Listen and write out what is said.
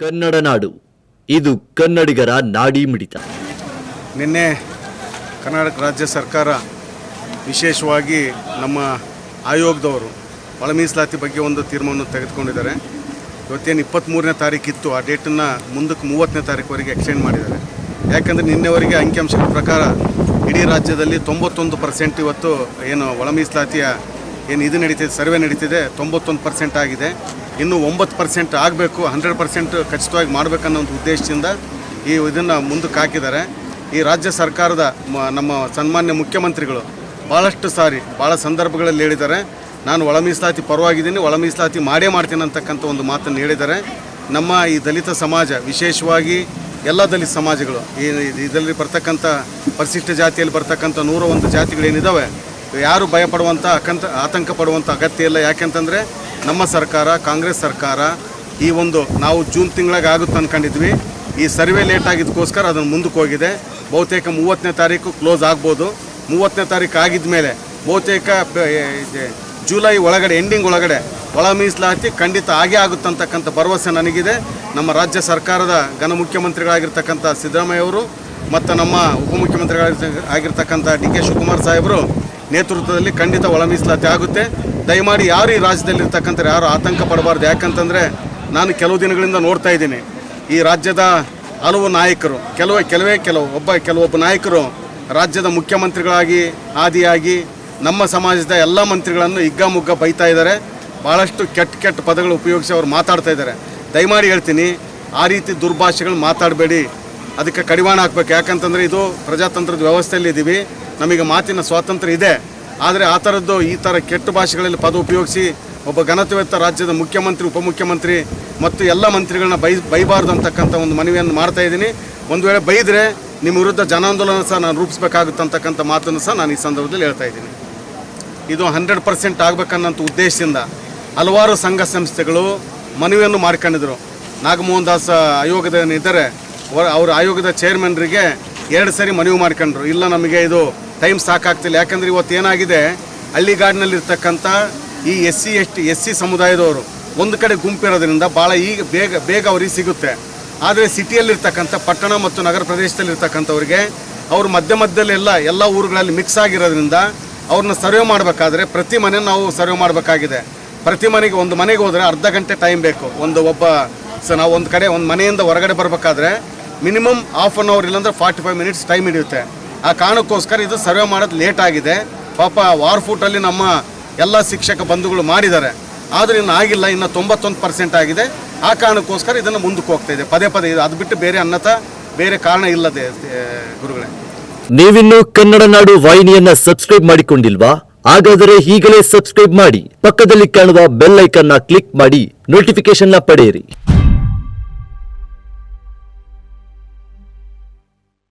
ಕನ್ನಡ ನಾಡು. ಇದು ಕನ್ನಡಿಗರ ನಾಡಿ ಮಿಡಿತ. ನಿನ್ನೆ ಕರ್ನಾಟಕ ರಾಜ್ಯ ಸರ್ಕಾರ ವಿಶೇಷವಾಗಿ ನಮ್ಮ ಆಯೋಗದವರು ಒಳ ಮೀಸಲಾತಿ ಬಗ್ಗೆ ಒಂದು ತೀರ್ಮಾನವನ್ನು ತೆಗೆದುಕೊಂಡಿದ್ದಾರೆ. ಇವತ್ತೇನು ಇಪ್ಪತ್ತ್ಮೂರನೇ ತಾರೀಕಿತ್ತು ಆ ಡೇಟನ್ನು ಮುಂದಕ್ಕೆ ಮೂವತ್ತನೇ ತಾರೀಕುವರೆಗೆ ಎಕ್ಸ್ಟೆಂಡ್ ಮಾಡಿದ್ದಾರೆ. ಯಾಕಂದರೆ ನಿನ್ನೆವರೆಗೆ ಅಂಕಿಅಂಶಗಳ ಪ್ರಕಾರ ಇಡೀ ರಾಜ್ಯದಲ್ಲಿ ತೊಂಬತ್ತೊಂದು ಪರ್ಸೆಂಟ್ ಇವತ್ತು ಏನು ಒಳ ಮೀಸಲಾತಿಯ ಏನು ಇದು ನಡೀತಿದೆ, ಸರ್ವೆ ನಡೀತಿದೆ, ತೊಂಬತ್ತೊಂದು ಪರ್ಸೆಂಟ್ ಆಗಿದೆ. ಇನ್ನು ಒಂಬತ್ತು ಪರ್ಸೆಂಟ್ ಆಗಬೇಕು ಹಂಡ್ರೆಡ್ ಪರ್ಸೆಂಟ್ ಖಚಿತವಾಗಿ ಮಾಡಬೇಕನ್ನೋ ಒಂದು ಉದ್ದೇಶದಿಂದ ಈ ಇದನ್ನು ಮುಂದಕ್ಕೆ ಹಾಕಿದ್ದಾರೆ. ಈ ರಾಜ್ಯ ಸರ್ಕಾರದ ನಮ್ಮ ಸನ್ಮಾನ್ಯ ಮುಖ್ಯಮಂತ್ರಿಗಳು ಭಾಳಷ್ಟು ಸಾರಿ ಭಾಳ ಸಂದರ್ಭಗಳಲ್ಲಿ ಹೇಳಿದ್ದಾರೆ. ನಾನು ಒಳ ಮೀಸಲಾತಿ ಪರವಾಗಿದ್ದೀನಿ, ಒಳ ಮೀಸಲಾತಿ ಮಾಡೇ ಮಾಡ್ತೀನಿ ಅಂತಕ್ಕಂಥ ಒಂದು ಮಾತನ್ನು ಹೇಳಿದ್ದಾರೆ. ನಮ್ಮ ಈ ದಲಿತ ಸಮಾಜ, ವಿಶೇಷವಾಗಿ ಎಲ್ಲ ದಲಿತ ಸಮಾಜಗಳು, ಈ ಇದರಲ್ಲಿ ಬರ್ತಕ್ಕಂಥ ಪರಿಶಿಷ್ಟ ಜಾತಿಯಲ್ಲಿ ಬರ್ತಕ್ಕಂಥ ನೂರ ಒಂದು ಜಾತಿಗಳೇನಿದ್ದಾವೆ ಯಾರು ಭಯಪಡುವಂಥ ಅಕಂತ, ಆತಂಕ ಪಡುವಂಥ ಅಗತ್ಯ ಇಲ್ಲ. ಯಾಕೆಂತಂದರೆ ನಮ್ಮ ಸರ್ಕಾರ, ಕಾಂಗ್ರೆಸ್ ಸರ್ಕಾರ ಈ ಒಂದು ನಾವು ಜೂನ್ ತಿಂಗಳಾಗ ಆಗುತ್ತೆ ಅಂದ್ಕೊಂಡಿದ್ವಿ ಈ ಸರ್ವೆ ಲೇಟ್ ಆಗಿದ್ದಕ್ಕೋಸ್ಕರ ಅದನ್ನು ಮುಂದಕ್ಕೆ ಹೋಗಿದೆ. ಬಹುತೇಕ ಮೂವತ್ತನೇ ತಾರೀಕು ಕ್ಲೋಸ್ ಆಗ್ಬೋದು. ಮೂವತ್ತನೇ ತಾರೀಕು ಆಗಿದ ಮೇಲೆ ಬಹುತೇಕ ಜುಲೈ ಒಳಗಡೆ ಎಂಡಿಂಗ್ ಒಳಗಡೆ ಒಳ ಮೀಸಲಾತಿ ಖಂಡಿತ ಆಗೇ ಆಗುತ್ತಂತಕ್ಕಂಥ ಭರವಸೆ ನನಗಿದೆ. ನಮ್ಮ ರಾಜ್ಯ ಸರ್ಕಾರದ ಘನ ಮುಖ್ಯಮಂತ್ರಿಗಳಾಗಿರ್ತಕ್ಕಂಥ ಸಿದ್ದರಾಮಯ್ಯ ಅವರು ಮತ್ತು ನಮ್ಮ ಉಪಮುಖ್ಯಮಂತ್ರಿಗಳಾಗಿರ್ತಕ್ಕಂಥ ಡಿ ಕೆ ಶಿವಕುಮಾರ್ ಸಾಹೇಬರು ನೇತೃತ್ವದಲ್ಲಿ ಖಂಡಿತ ಒಳ ಮೀಸಲಾತಿ ಆಗುತ್ತೆ. ದಯಮಾಡಿ ಯಾರು ಈ ರಾಜ್ಯದಲ್ಲಿರ್ತಕ್ಕಂಥ ಯಾರು ಆತಂಕ ಪಡಬಾರ್ದು. ಯಾಕಂತಂದರೆ ನಾನು ಕೆಲವು ದಿನಗಳಿಂದ ನೋಡ್ತಾ ಇದ್ದೀನಿ. ಈ ರಾಜ್ಯದ ಹಲವು ನಾಯಕರು, ಕೆಲವೇ ಕೆಲವೇ, ಕೆಲವು, ಒಬ್ಬ, ಕೆಲವೊಬ್ಬ ನಾಯಕರು ರಾಜ್ಯದ ಮುಖ್ಯಮಂತ್ರಿಗಳಾಗಿ, ಆದಿಯಾಗಿ, ನಮ್ಮ ಸಮಾಜದ ಎಲ್ಲ ಮಂತ್ರಿಗಳನ್ನು ಹಿಗ್ಗಾಮುಗ್ಗ ಬೈತಾ ಇದ್ದಾರೆ. ಭಾಳಷ್ಟು ಕೆಟ್ಟ ಕೆಟ್ಟ ಪದಗಳು ಉಪಯೋಗಿಸಿ ಅವರು ಮಾತಾಡ್ತಾ ಇದ್ದಾರೆ. ದಯಮಾಡಿ ಹೇಳ್ತೀನಿ, ಆ ರೀತಿ ದುರ್ಭಾಷೆಗಳು ಮಾತಾಡಬೇಡಿ. ಅದಕ್ಕೆ ಕಡಿವಾಣ ಹಾಕ್ಬೇಕು. ಯಾಕಂತಂದರೆ ಇದು ಪ್ರಜಾತಂತ್ರದ ವ್ಯವಸ್ಥೆಯಲ್ಲಿ ಇದ್ದೀವಿ ನಮಗೆ ಮಾತಿನ ಸ್ವಾತಂತ್ರ್ಯ ಇದೆ. ಆದರೆ ಆ ಥರದ್ದು ಈ ಥರ ಕೆಟ್ಟ ಭಾಷೆಗಳಲ್ಲಿ ಪದ ಉಪಯೋಗಿಸಿ ಒಬ್ಬ ಘನತ್ವೆತ್ತ ರಾಜ್ಯದ ಮುಖ್ಯಮಂತ್ರಿ, ಉಪಮುಖ್ಯಮಂತ್ರಿ ಮತ್ತು ಎಲ್ಲ ಮಂತ್ರಿಗಳನ್ನ ಬೈ ಬೈಬಾರ್ದು ಅಂತಕ್ಕಂಥ ಒಂದು ಮನವಿಯನ್ನು ಮಾಡ್ತಾ ಇದ್ದೀನಿ. ಒಂದು ವೇಳೆ ಬೈದರೆ ನಿಮ್ಮ ವಿರುದ್ಧ ಜನಾಂದೋಲನ ಸಹ ನಾನು ರೂಪಿಸಬೇಕಾಗುತ್ತೆ ಅಂತಕ್ಕಂಥ ಮಾತನ್ನು ಸಹ ನಾನು ಈ ಸಂದರ್ಭದಲ್ಲಿ ಹೇಳ್ತಾ ಇದ್ದೀನಿ. ಇದು ಹಂಡ್ರೆಡ್ ಪರ್ಸೆಂಟ್ ಆಗಬೇಕನ್ನೋಂಥ ಉದ್ದೇಶದಿಂದ ಹಲವಾರು ಸಂಘ ಸಂಸ್ಥೆಗಳು ಮನವಿಯನ್ನು ಮಾಡ್ಕೊಂಡಿದ್ರು. ನಾಗಮೋಹನ್ ದಾಸ್ ಆಯೋಗದ ಅವರ ಅವ್ರ ಆಯೋಗದ ಚೇರ್ಮನ್ರಿಗೆ ಎರಡು ಸರಿ ಮನವಿ ಮಾಡ್ಕೊಂಡ್ರು. ಇಲ್ಲ ನಮಗೆ ಇದು ಟೈಮ್ ಸಾಕಾಗ್ತಿಲ್ಲ. ಯಾಕಂದರೆ ಇವತ್ತು ಏನಾಗಿದೆ? ಹಳ್ಳಿಗಾಡಿನಲ್ಲಿರ್ತಕ್ಕಂಥ ಈ S C S T S C ಸಮುದಾಯದವರು ಒಂದು ಕಡೆ ಗುಂಪಿರೋದ್ರಿಂದ ಭಾಳ ಈಗ ಬೇಗ ಬೇಗ ಅವ್ರಿಗೆ ಸಿಗುತ್ತೆ. ಆದರೆ ಸಿಟಿಯಲ್ಲಿರ್ತಕ್ಕಂಥ ಪಟ್ಟಣ ಮತ್ತು ನಗರ ಪ್ರದೇಶದಲ್ಲಿರ್ತಕ್ಕಂಥವ್ರಿಗೆ ಅವರು ಮಧ್ಯ ಮಧ್ಯದಲ್ಲೆಲ್ಲ ಎಲ್ಲ ಊರುಗಳಲ್ಲಿ ಮಿಕ್ಸ್ ಆಗಿರೋದ್ರಿಂದ ಅವ್ರನ್ನ ಸರ್ವೆ ಮಾಡಬೇಕಾದ್ರೆ ಪ್ರತಿ ಮನೆ ನಾವು ಸರ್ವೆ ಮಾಡಬೇಕಾಗಿದೆ. ಪ್ರತಿ ಮನೆಗೆ ಒಂದು ಮನೆಗೆ ಹೋದರೆ ಅರ್ಧ ಗಂಟೆ ಟೈಮ್ ಬೇಕು. ಒಂದು ಒಬ್ಬ ಸ ನಾವು ಒಂದು ಕಡೆ ಒಂದು ಮನೆಯಿಂದ ಹೊರಗಡೆ ಬರಬೇಕಾದ್ರೆ ಮಿನಿಮಮ್ ಹಾಫ್ ಅನ್ ಅವರ್ ಇಲ್ಲಾಂದ್ರೆ ಫಾರ್ಟಿ ಫೈವ್ ಮಿನಿಟ್ಸ್ ಟೈಮ್ ಹಿಡಿಯುತ್ತೆ. ಆ ಕಾರಣಕ್ಕೋಸ್ಕರ ಇದು ಸರ್ವೆ ಮಾಡೋದು ಲೇಟ್ ಆಗಿದೆ. ಪಾಪ ವಾರ್ ಫೂಟಲ್ಲಿ ನಮ್ಮ ಎಲ್ಲ ಶಿಕ್ಷಕ ಬಂಧುಗಳು ಮಾಡಿದ್ದಾರೆ. ಆದರೆ ಇನ್ನು ಆಗಿಲ್ಲ, ಇನ್ನು ತೊಂಬತ್ತೊಂದು ಪರ್ಸೆಂಟ್ ಆಗಿದೆ. ಆ ಕಾರಣಕ್ಕೋಸ್ಕರ ಇದನ್ನು ಮುಂದಕ್ಕೆ ಹೋಗ್ತಾ ಇದೆ. ಪದೇ ಪದೇ ಅದು ಬಿಟ್ಟು ಬೇರೆ ಅನ್ನತ, ಬೇರೆ ಕಾರಣ ಇಲ್ಲದೆ ಗುರುಗಳೇ. ನೀವಿನ್ನು ಕನ್ನಡ ನಾಡು ವಾಹಿನಿಯನ್ನ ಸಬ್ಸ್ಕ್ರೈಬ್ ಮಾಡಿಕೊಂಡಿಲ್ವಾ? ಹಾಗಾದರೆ ಈಗಲೇ ಸಬ್ಸ್ಕ್ರೈಬ್ ಮಾಡಿ. ಪಕ್ಕದಲ್ಲಿ ಕಾಣುವ ಬೆಲ್ ಐಕನ್ನ ಕ್ಲಿಕ್ ಮಾಡಿ ನೋಟಿಫಿಕೇಶನ್ನ ಪಡೆಯಿರಿ.